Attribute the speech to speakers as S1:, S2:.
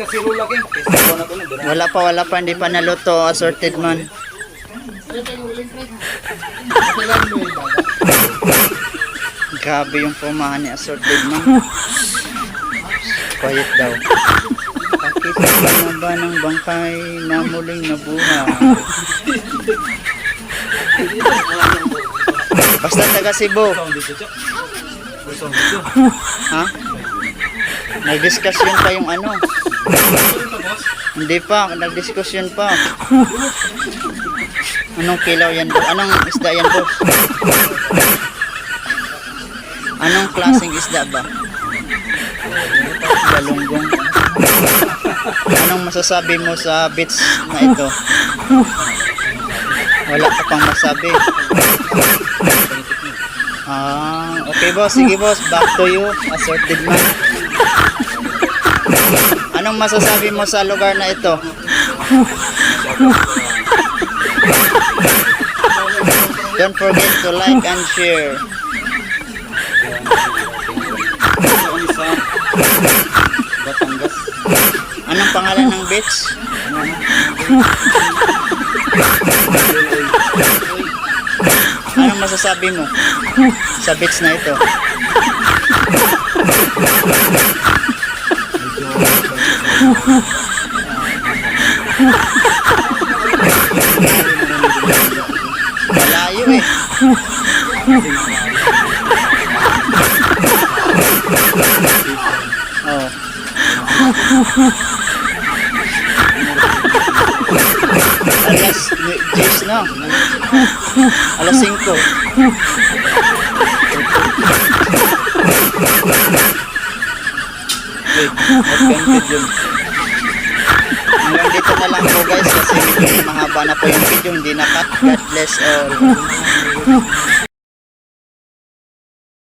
S1: na. dira.
S2: Wala pa, wala pa, hindi pa naluto, assorted man. Grabe yung pumahan ni assorted man. Quiet daw. Pakita na ba ng bangkay na muling nabuhay? Basta taga Cebu.
S1: Sound
S2: Ha? Nag-discussion pa yung ano. Hindi pa, nag-discussion pa. Anong kilaw yan? boss? Anong isda yan, boss? Anong klaseng isda ba? Galunggong. Anong masasabi mo sa beach na ito? Wala ka pang masabi. Ah, okay boss. Sige boss, back to you. Assorted man. Anong masasabi mo sa lugar na ito? Don't forget to like and share.
S1: Batangas.
S2: Anong pangalan ng beach? Anong masasabi mo sa beach na ito? Malayo eh. Oh. Alas 10 na. Alas 5. Wait, offended yun. Hanggang dito na lang po guys kasi mahaba na po yung video, hindi na cut. God bless all.